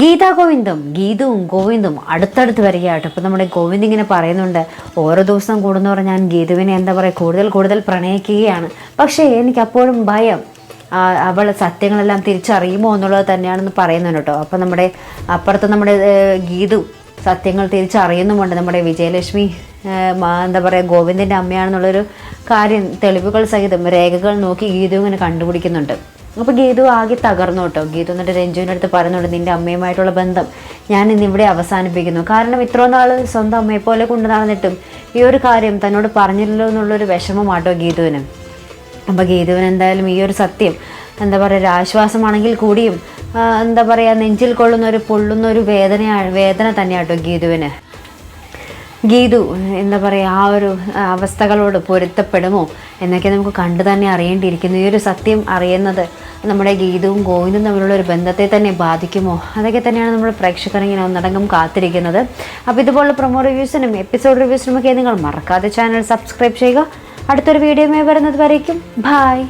ഗീതാ ഗോവിന്ദും ഗീതവും ഗോവിന്ദും അടുത്തടുത്ത് വരികയാട്ടോ. ഇപ്പം നമ്മുടെ ഗോവിന്ദ് ഇങ്ങനെ പറയുന്നുണ്ട് ഓരോ ദിവസം കൂടുന്നവരെ ഞാൻ ഗീതുവിനെ എന്താ പറയുക കൂടുതൽ കൂടുതൽ പ്രണയിക്കുകയാണ്. പക്ഷേ എനിക്ക് അപ്പോഴും ഭയം അവൾ സത്യങ്ങളെല്ലാം തിരിച്ചറിയുമോ എന്നുള്ളത് തന്നെയാണെന്ന് പറയുന്നുണ്ട് കേട്ടോ. അപ്പം നമ്മുടെ അപ്പുറത്ത് നമ്മുടെ ഗീതു സത്യങ്ങൾ തിരിച്ചറിയുന്നുമുണ്ട്. നമ്മുടെ വിജയലക്ഷ്മി എന്താ പറയുക ഗോവിന്ദന്റെ അമ്മയാണെന്നുള്ളൊരു കാര്യം തെളിവുകൾ സഹിതം രേഖകൾ നോക്കി ഗീതു ഇങ്ങനെ കണ്ടുപിടിക്കുന്നുണ്ട്. അപ്പോൾ ഗീതു ആകെ തകർന്നു കേട്ടോ. ഗീതു എന്നിട്ട് രഞ്ജുവിന്റെ അടുത്ത് പറയുന്നുണ്ട് നിന്റെ അമ്മയുമായിട്ടുള്ള ബന്ധം ഞാൻ ഇന്ന് ഇവിടെ അവസാനിപ്പിക്കുന്നു. കാരണം ഇത്ര നാൾ സ്വന്തം അമ്മയെ പോലെ കൊണ്ടു നടന്നിട്ടും ഈ ഒരു കാര്യം തന്നോട് പറഞ്ഞില്ലല്ലോ എന്നുള്ളൊരു വിഷമമാട്ടോ ഗീതുവിന്. അപ്പോൾ ഗീതുവിന് എന്തായാലും ഈ ഒരു സത്യം എന്താ പറയുക ഒരു ആശ്വാസമാണെങ്കിൽ കൂടിയും എന്താ പറയുക നെഞ്ചിൽ കൊള്ളുന്ന ഒരു പൊള്ളുന്ന ഒരു വേദനയാണ് വേദന തന്നെയാട്ടോ ഗീതുവിന്. ഗീതു എന്താ പറയുക ആ ഒരു അവസ്ഥകളോട് പൊരുത്തപ്പെടുമോ എന്നൊക്കെ നമുക്ക് കണ്ടു തന്നെ അറിയേണ്ടിയിരിക്കുന്നു. ഈ ഒരു സത്യം അറിയുന്നത് നമ്മുടെ ഗീതവും ഗോവിന്ദും തമ്മിലുള്ള ഒരു ബന്ധത്തെ തന്നെ ബാധിക്കുമോ? അതൊക്കെ തന്നെയാണ് നമ്മൾ പ്രേക്ഷകർ ഇങ്ങനെ ഒന്നടങ്കം കാത്തിരിക്കുന്നത്. അപ്പോൾ ഇതുപോലുള്ള പ്രൊമോ റിവ്യൂസിനും എപ്പിസോഡ് റിവ്യൂസിനും ഒക്കെ നിങ്ങൾ മറക്കാതെ ചാനൽ സബ്സ്ക്രൈബ് ചെയ്യുക. അടുത്തൊരു വീഡിയോയുമായി വരുന്നത് വരയ്ക്കും ബായ്